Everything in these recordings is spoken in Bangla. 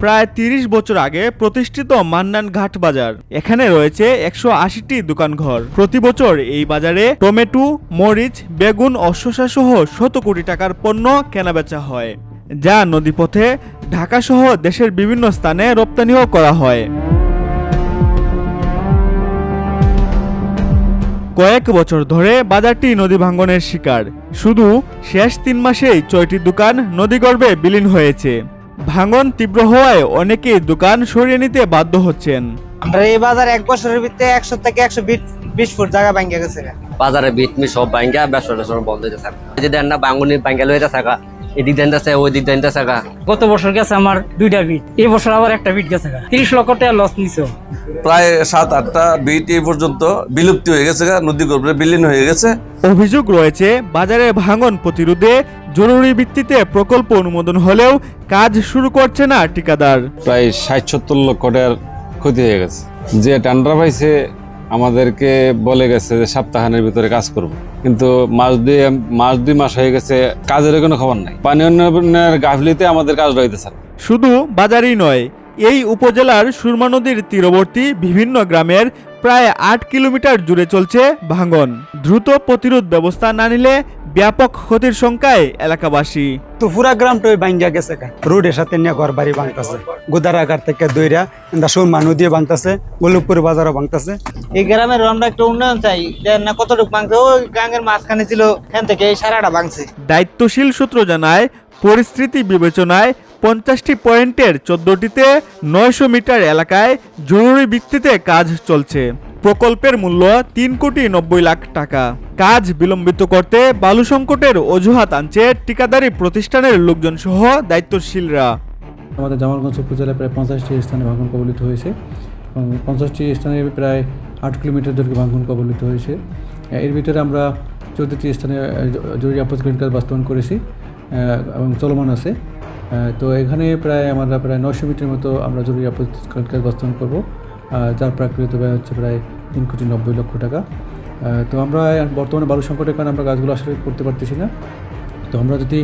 প্রায় তিরিশ বছর আগে প্রতিষ্ঠিত মান্নান ঘাট বাজার। এখানে রয়েছে একশো আশিটি দোকানঘর। প্রতি বছর এই বাজারে টমেটো, মরিচ, বেগুন ও শসা সহ শত কোটি টাকার পণ্য কেনাবেচা হয়, যা নদীপথে ঢাকা সহ দেশের বিভিন্ন স্থানে রপ্তানিও করা হয়। কয়েক বছর ধরে বাজারটি নদী ভাঙ্গনের শিকার। শুধু শেষ তিন মাসেই ছয়টি দোকান নদীগর্ভে বিলীন হয়েছে। ভাঙন তীব্র হওয়ায় অনেকেই দোকান সরিয়ে নিতে বাধ্য হচ্ছেন। আমরা এই বাজার এক বছরের ভিতরে একশো থেকে একশো বিশ ফুট জায়গা ভাঙ্গে গেছে বাজারে বিট মি সব ভাঙ্গা ব্যবসা বন্ধ হয়ে থাকা যদি না বাঙ্গুনি ভাঙ্গা লইতে থাকা এদিক দেন আছে ওই দিক দেন থাকা গত বছর গেছে আমার দুইটা বিট এই বছর আবার একটা বিট গেছে তিরিশ লক্ষ টাকা লস নিছো প্রায় সাত আটটা বিট এই পর্যন্ত বিলুপ্তি হয়ে গেছে গা, নদী গর্ভে বিলীন হয়ে গেছে। অভিযোগ রয়েছে বাজারে ভাঙন প্রতিরোধে জরুরি ভিত্তিতে প্রকল্প অনুমোদন হলেও কাজ শুরু করছে না ঠিকাদার। প্রায় ষাট সত্তর লক্ষ টাকার ক্ষতি হয়ে গেছে। যে টেন্ডার পাইছে আমাদেরকে বলে গেছে যে সপ্তাহানের ভিতরে কাজ করব। কিন্তু মাস দুই মাস দুই মাস হয়ে গেছে, কাজের কোনো খবর নাই। পানি উন্নয়নের গাফলিতে আমাদের কাজ রয়েছে। শুধু বাজারই নয়, এই উপজেলার সুরমা নদীর তীরবর্তী বিভিন্ন গ্রামের প্রায় আট কিলোমিটার জুড়ে চলছে ভাঙন। দ্রুত প্রতিরোধ ব্যবস্থা না নিলে ব্যাপক ক্ষতির সংখ্যায় এলাকাবাসী। তো পুরা গ্রামটাই ভাঙ্গা গেছে রোডের সাথে নিয়ে ঘর বাড়ি ভাঙতেছে। গোদারাঘাট থেকে দইরা সুরমা নদী ভাঙতেছে গোলকপুর বাজারও ভাঙতেছে। এই গ্রামের আমরা একটা উন্নয়ন চাই। না কতটুকু ভাঙছে? ওই গ্রামের মাঝখানে ছিল এখান থেকে এই সারাটা ভাঙছে। দায়িত্বশীল সূত্র জানায় পরিস্থিতি বিবেচনায় পঞ্চাশটি পয়েন্টের চোদ্দটিতে নয়শো মিটার এলাকায় জরুরি ভিত্তিতে কাজ চলছে। প্রকল্পের মূল্য তিন কোটি নব্বই লাখ টাকা। কাজ বিলম্বিত করতে বালু সংকটের অজুহাত আনছে ঠিকাদারি প্রতিষ্ঠানের লোকজন সহ দায়িত্বশীলরা। আমাদের জামালগঞ্জ উপজেলায় প্রায় পঞ্চাশটি স্থানে ভাঙন কবলিত হয়েছে এবং পঞ্চাশটি স্থানে প্রায় আট কিলোমিটার দৈর্ঘ্যে ভাঙন কবলিত হয়েছে। এর ভিতরে আমরা চৌদ্দটি স্থানে জরুরি আপৎকালীন কাজ বাস্তবায়ন করেছি এবং চলমান আছে। তো এখানে প্রায় আমরা প্রায় নশো মিটার মতো আমরা জরুরি আপৎকালীন কাজ বাস্তবায়ন করব। যার প্রাকৃত ব্যয় হচ্ছে প্রায় তিন কোটি নব্বই লক্ষ টাকা। তো আমরা বর্তমানে বালু সংকটের কারণে আমরা গাছগুলো আসলে করতে পারতেছি না। তো আমরা যদি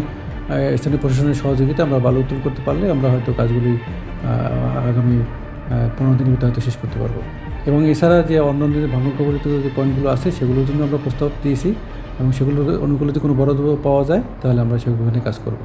স্থানীয় প্রশাসনের সহযোগিতা আমরা বালু উত্তোলন করতে পারলে আমরা হয়তো কাজগুলি আগামী পনেরো দিনের ভিতরে হয়তো শেষ করতে পারব। এবং এছাড়া যে অন্য যে ভাঙন কবলিত যে পয়েন্টগুলো আছে, সেগুলোর জন্য আমরা প্রস্তাব দিয়েছি এবং সেগুলোর অনুকূলে যদি কোনো বরাদ্দ পাওয়া যায়, তাহলে আমরা সেগুলো কাজ করব।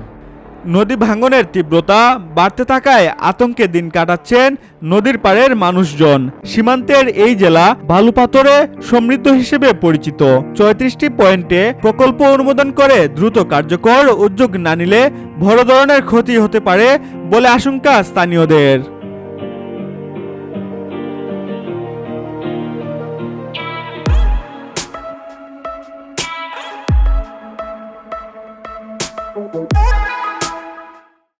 নদী ভাঙনের তীব্রতা বাড়তে থাকায় আতঙ্কে দিন কাটাচ্ছেন নদীর পাড়ের মানুষজন সীমান্তের এই জেলা বালুপাথরে সমৃদ্ধ হিসেবে পরিচিত চৌত্রিশটি পয়েন্টে প্রকল্প অনুমোদন করে দ্রুত কার্যকর উদ্যোগ না নিলে বড় ধরনের ক্ষতি হতে পারে বলে আশঙ্কা স্থানীয়দের you.